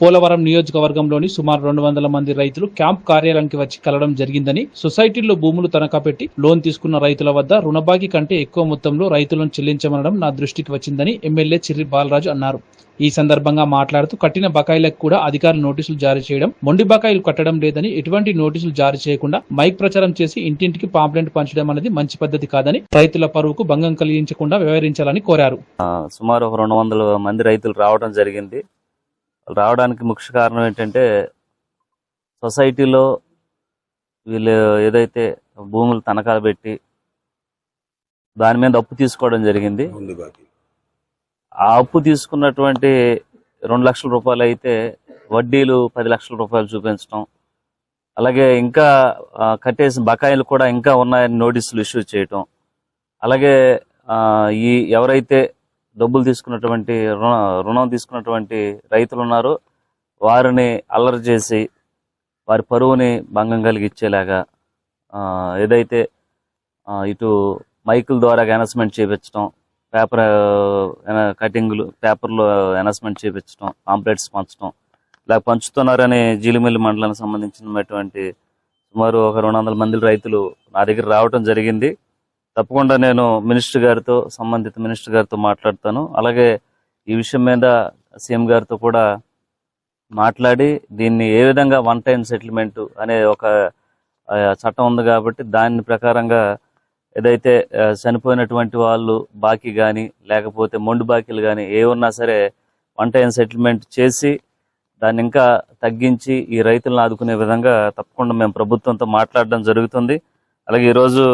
పోలవరం నియోజకవర్గంలోని సుమారు రెండు వందల మంది రైతులు క్యాంప్ కార్యాలయానికి వచ్చి కలవడం జరిగిందని సొసైటీల్లో భూములు తనఖా పెట్టి లోన్ తీసుకున్న రైతుల వద్ద రుణబాకీ కంటే ఎక్కువ మొత్తంలో రైతులను చెల్లించమనడం నా దృష్టికి వచ్చిందని ఎమ్మెల్యే చిర్రి బాలరాజు అన్నారు. ఈ సందర్భంగా మాట్లాడుతూ కట్టిన బకాయిలకు కూడా అధికారులు నోటీసులు జారీ చేయడం మొండి బకాయిలు కట్టడం లేదని ఎటువంటి నోటీసులు జారీ చేయకుండా మైక్ ప్రచారం చేసి ఇంటింటికి పాంప్లెంట్ పంచడం అనేది మంచి పద్ధతి కాదని రైతుల పరువుకు భంగం కలిగించకుండా వ్యవహరించాలని కోరారు. సుమారు రెండు వందల మంది రైతులు రావడం జరిగింది. రావడానికి ముఖ్య కారణం ఏంటంటే సొసైటీలో వీళ్ళు ఏదైతే భూములు తనఖా పెట్టి దాని మీద అప్పు తీసుకోవడం జరిగింది. ఆ అప్పు తీసుకున్నటువంటి రెండు లక్షల రూపాయలు అయితే వడ్డీలు పది లక్షల రూపాయలు చూపించడం అలాగే ఇంకా కట్టేసిన బకాయిలు కూడా ఇంకా ఉన్నాయని నోటీసులు ఇష్యూ చేయటం అలాగే ఈ ఎవరైతే డబ్బులు తీసుకున్నటువంటి రుణ రుణం తీసుకున్నటువంటి రైతులు ఉన్నారు. వారిని అల్లరి చేసి వారి పరువుని భంగం కలిగించేలాగా ఏదైతే ఇటు మైకుల ద్వారా అనౌన్స్మెంట్ చేయించడం పేపర్ కటింగ్లు పేపర్లో అనౌన్స్మెంట్ చేయించడం పాంప్లెట్స్ పంచడం ఇలా పంచుతున్నారని జీలిమిల్లి మండలానికి సంబంధించినటువంటి సుమారు ఒక రెండు వందల మంది రైతులు నా దగ్గర రావడం జరిగింది. తప్పకుండా నేను మినిస్టర్ గారితో సంబంధిత మినిస్టర్ గారితో మాట్లాడతాను. అలాగే ఈ విషయం మీద సీఎం గారితో కూడా మాట్లాడి దీన్ని ఏ విధంగా వన్ టైం సెటిల్మెంట్ అనే ఒక చట్టం ఉంది కాబట్టి దాని ప్రకారంగా ఏదైతే చనిపోయినటువంటి వాళ్ళు బాకీ కానీ లేకపోతే మొండు బాకీలు కానీ ఏ ఉన్నా సరే వన్ టైం సెటిల్మెంట్ చేసి దాన్ని ఇంకా తగ్గించి ఈ రైతులను ఆదుకునే విధంగా తప్పకుండా మేము ప్రభుత్వంతో మాట్లాడడం జరుగుతుంది. అలాగే ఈరోజు